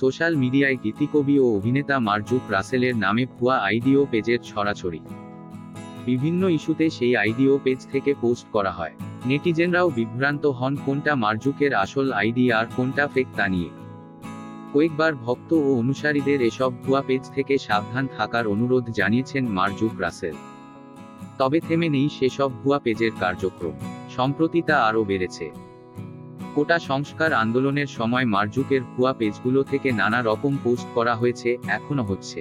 Social মিডিয়ায় গীতিকবি ও অভিনেতা মার্জুক রাসেলের নামে ভুয়া আইডি ও পেজের ছড়াছড়ি। বিভিন্ন ইস্যুতে সেই আইডিও পেজ থেকে পোস্ট করা হয়। নেটিজেনরাও বিভ্রান্ত হন কোনটা মার্জুকের আসল আইডি আর কোনটা ফেক তা নিয়ে। কয়েকবার ভক্ত ও অনুসারীদের এসব ভুয়া পেজ থেকে সাবধান থাকার অনুরোধ জানিয়েছেন মার্জুক রাসেল। তবে থেমে নেই সেসব ভুয়া পেজের কার্যক্রম। সম্প্রতি তা আরও বেড়েছে। কোটা সংস্কার আন্দোলনের সময় মার্জুকের ভুয়া পেজগুলো থেকে নানা রকম পোস্ট করা হয়েছে এখনও হচ্ছে।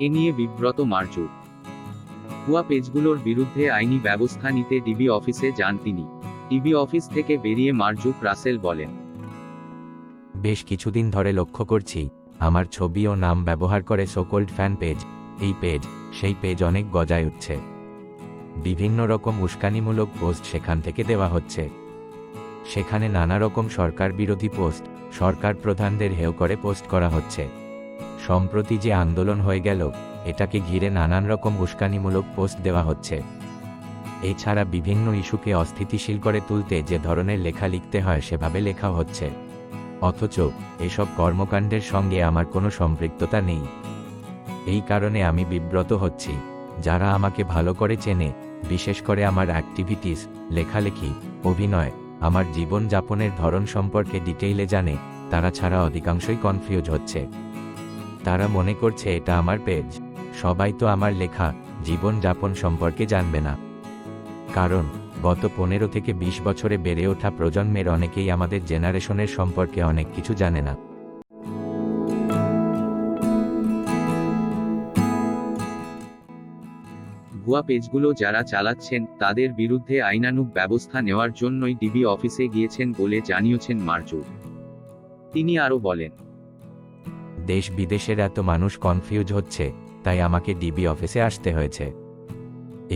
এ নিয়ে বিব্রত মার্জুক। ভুয়া পেজগুলোর বিরুদ্ধে আইনি ব্যবস্থা নিতে ডিবি অফিসে যান তিনি। ডিবি অফিস থেকে বেরিয়ে মার্জুক রাসেল বলেন, বেশ কিছুদিন ধরে লক্ষ্য করছি, আমার ছবি ও নাম ব্যবহার করে সোকোল্ড ফ্যান পেজ, এই পেজ, সেই পেজ অনেক গজায় উঠছে। বিভিন্ন রকম উস্কানিমূলক পোস্ট সেখান থেকে দেওয়া হচ্ছে। সেখানে নানা রকম সরকার বিরোধী পোস্ট সরকার প্রধানদের হেয় করে পোস্ট করা হচ্ছে। সম্প্রতি যে আন্দোলন হয়ে গেল, এটাকে ঘিরে নানান রকম উস্কানিমূলক পোস্ট দেওয়া হচ্ছে। এছাড়া বিভিন্ন ইস্যুকে অস্থিতিশীল করে তুলতে যে ধরনের লেখা লিখতে হয় সেভাবে লেখা হচ্ছে। অথচ, এসব কর্মকাণ্ডের সঙ্গে আমার কোনো সম্পৃক্ততা নেই। এই কারণে আমি বিব্রত হচ্ছি। যারা আমাকে ভালো করে চেনে, বিশেষ করে আমার অ্যাক্টিভিটিস লেখালেখি, অভিনয় আমার জীবন যাপনের ধরন সম্পর্কে ডিটেইলে জানে, তারা ছাড়া অধিকাংশই কনফিউজ হচ্ছে। তারা মনে করছে এটা আমার পেজ। সবাই তো আমার লেখা, জীবন যাপন সম্পর্কে জানবে না। কারণ, গত পনেরো থেকে ২০ বছরে বেড়ে ওঠা প্রজন্মের অনেকেই আমাদের জেনারেশনের সম্পর্কে অনেক কিছু জানে না। ভুয়া পেজগুলো যারা চালাচ্ছেন, তাদের বিরুদ্ধে আইনানুগ ব্যবস্থা নেওয়ার জন্যই ডিবি অফিসে গিয়েছেন বলে জানিয়েছেন মার্জু তিনি আরও বলেন, দেশ বিদেশের এত মানুষ কনফিউজ হচ্ছে, তাই আমাকে ডিবি অফিসে আসতে হয়েছে।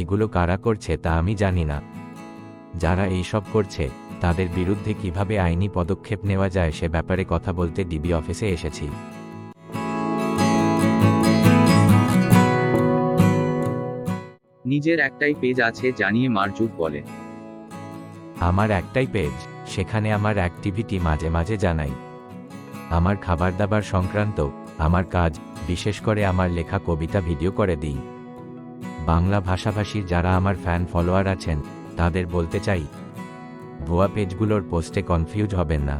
এগুলো কারা করছে তা আমি জানি না। যারা এইসব করছে, তাদের বিরুদ্ধে কীভাবে আইনি পদক্ষেপ নেওয়া যায় সে ব্যাপারে কথা বলতে ডিবি অফিসে এসেছি। নিজের একটাই পেজ আছে জানিয়ে মার্জুক বলেন আমার একটাই পেজ, সেখানে আমার অ্যাক্টিভিটি মাঝে মাঝে জানাই। আমার খাবার দাবার সংক্রান্ত, আমার কাজ, বিশেষ করে আমার লেখা কবিতা ভিডিও করে দিই। বাংলা ভাষাভাষীর যারা আমার ফ্যান ফলোয়ার আছেন, তাদের বলতে চাই, ভুয়া পেজগুলোর পোস্টে কনফিউজ হবেন না।